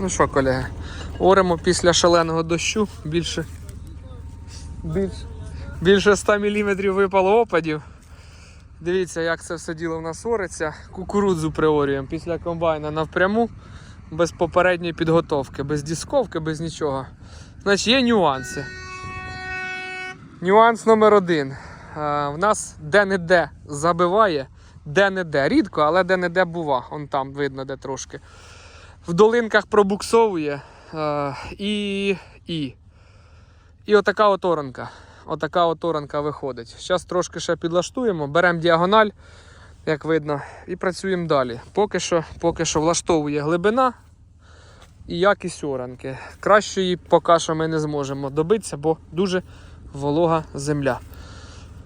Ну що, колеги, оремо після шаленого дощу більше, більше, більше 100 мм випало опадів. Дивіться, як це все діло в нас ориться. Кукурудзу приорюємо після комбайна навпряму, без попередньої підготовки, без дісковки, без нічого. Значить, є нюанси. Нюанс номер один. Е, В нас де-не-де забиває, де-не-де. Рідко, але де-не-де бува. Он там видно, де трошки. В долинках пробуксовує. е, І. І. І отака от оранка. Отака от оранка виходить. Зараз трошки ще підлаштуємо, беремо діагональ, як видно, і працюємо далі. Поки що, поки що влаштовує глибина і якість оранки. Кращої поки що ми не зможемо добитися, бо дуже волога земля.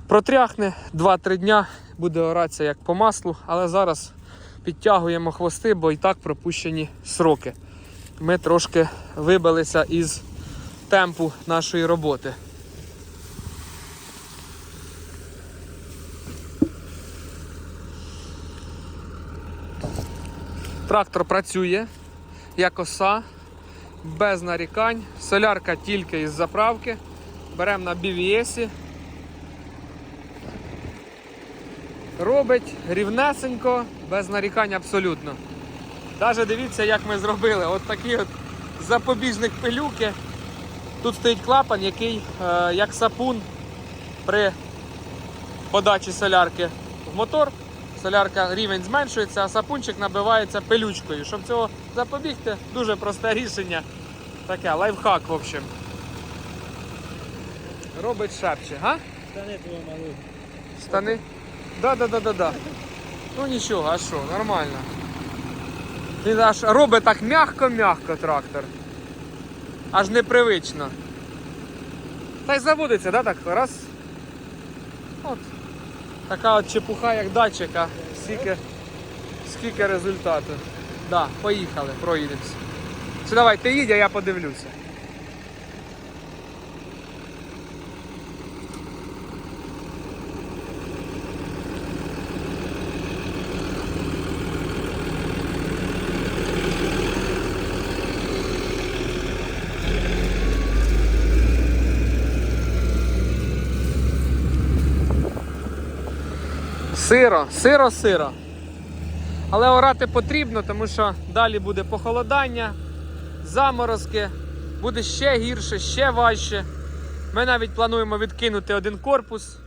Протряхне 2-3 дня, буде оратися як по маслу, але зараз підтягуємо хвости, бо і так пропущені сроки. Ми трошки вибилися із темпу нашої роботи. Трактор працює як оса, без нарікань. Солярка тільки із заправки. Беремо на BVS. Робить рівнесенько, без нарікань абсолютно. Навіть дивіться, як ми зробили. От такий от запобіжник пилюки. Тут стоїть клапан, який е, як сапун при подачі солярки в мотор. Солярка рівень зменшується, а сапунчик набивається пилючкою. Щоб цього запобігти, дуже просте рішення. Таке, лайфхак, в общем. Робить шепче, га? Штани твого малого. Штани? Да, да, да, да, да. Ну нічого, а що, нормально. Він аж робить так м'яко-м'яко трактор. Аж непривично. Та й заводиться, да, так? Раз. От. Така от чепуха, як датчика. Скільки, скільки результату. Да, поїхали, проїдемося. Все, давай, ти їдь, а я подивлюся. Сиро, сиро, сиро. Але орати потрібно, тому що далі буде похолодання, заморозки, буде ще гірше, ще важче. Ми навіть плануємо відкинути один корпус,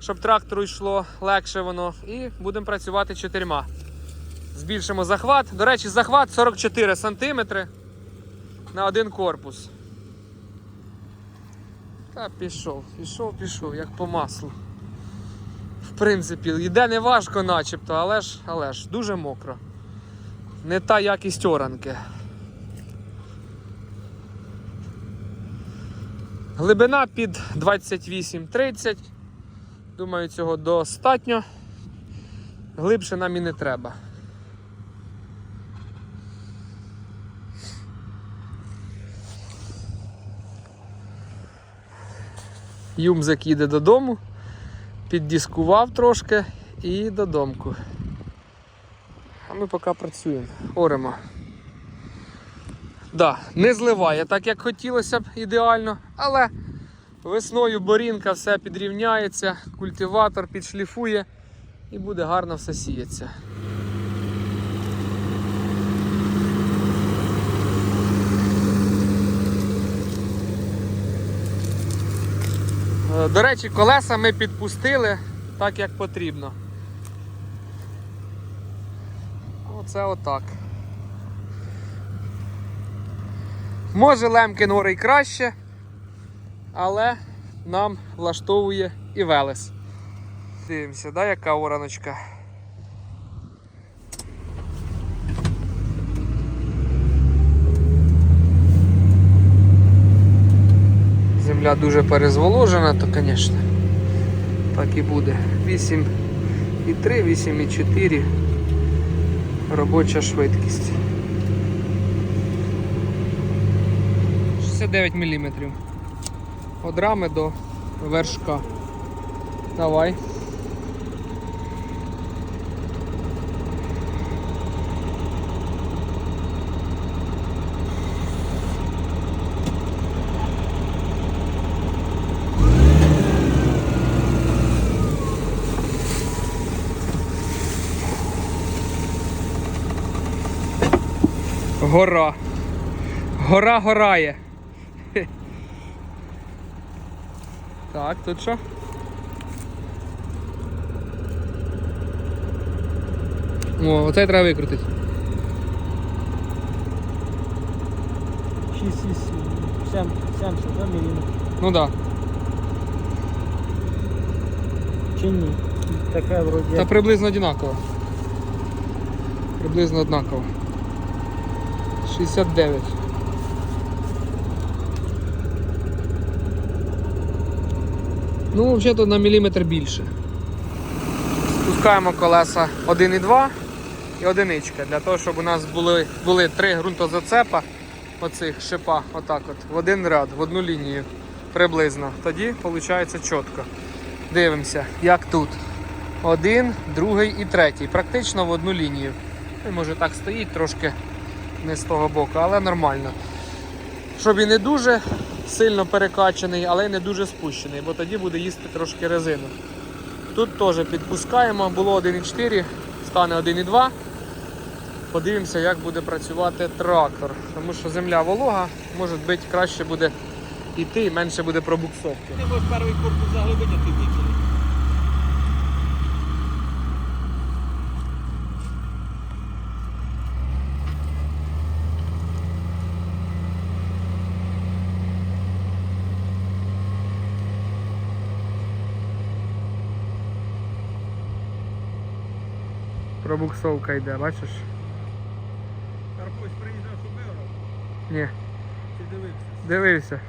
щоб трактору йшло легше воно. І будемо працювати чотирма. Збільшимо захват. До речі, захват 44 см на один корпус. Та пішов, пішов, пішов, як по маслу. В принципі, йде не важко начебто, але ж, але ж дуже мокро. Не та якість оранки. Глибина під 28-30. Думаю, цього достатньо. Глибше нам і не треба. Юмзик їде додому піддіскував трошки і додомку. А ми поки працюємо, оремо. Да, не зливає так, як хотілося б ідеально, але весною борінка все підрівняється, культиватор підшліфує і буде гарно все сіятися. До речі, колеса ми підпустили так, як потрібно. Оце отак. Може Лемкін гори краще, але нам влаштовує і Велес. Дивимося, да, яка ораночка. Земля дуже перезволожена, то, звісно, так і буде. 8,3, 8,4 робоча швидкість. 69 мм. Від рами до вершка. Давай. Гора. Гора горає. Так, тут що? О, оце треба викрутити. 6, 7, 70, да, мм. Ну. Да. Чи ні? Така вроді. Та приблизно однаково. Приблизно однаково. 69. Ну, взагалі на міліметр більше. Спускаємо колеса 1,2 і одиничка, для того, щоб у нас були, були три ґрунтозацепа оцих шипа, отак от, в один ряд, в одну лінію приблизно. Тоді виходить чітко. Дивимося, як тут. Один, другий і третій. Практично в одну лінію. Може так стоїть трошки не з того боку, але нормально. Щоб і не дуже сильно перекачаний, але й не дуже спущений, бо тоді буде їсти трошки резину. Тут теж підпускаємо, було 1,4, стане 1,2. Подивимося, як буде працювати трактор. Тому що земля волога, може бути краще буде йти і менше буде пробуксовки. Ти можеш перший корпус заглибити, ти більше. Пробуксовка йде, бачиш? Карпусь приїжджав, що виграв, Ні, Ти дивився? дивився.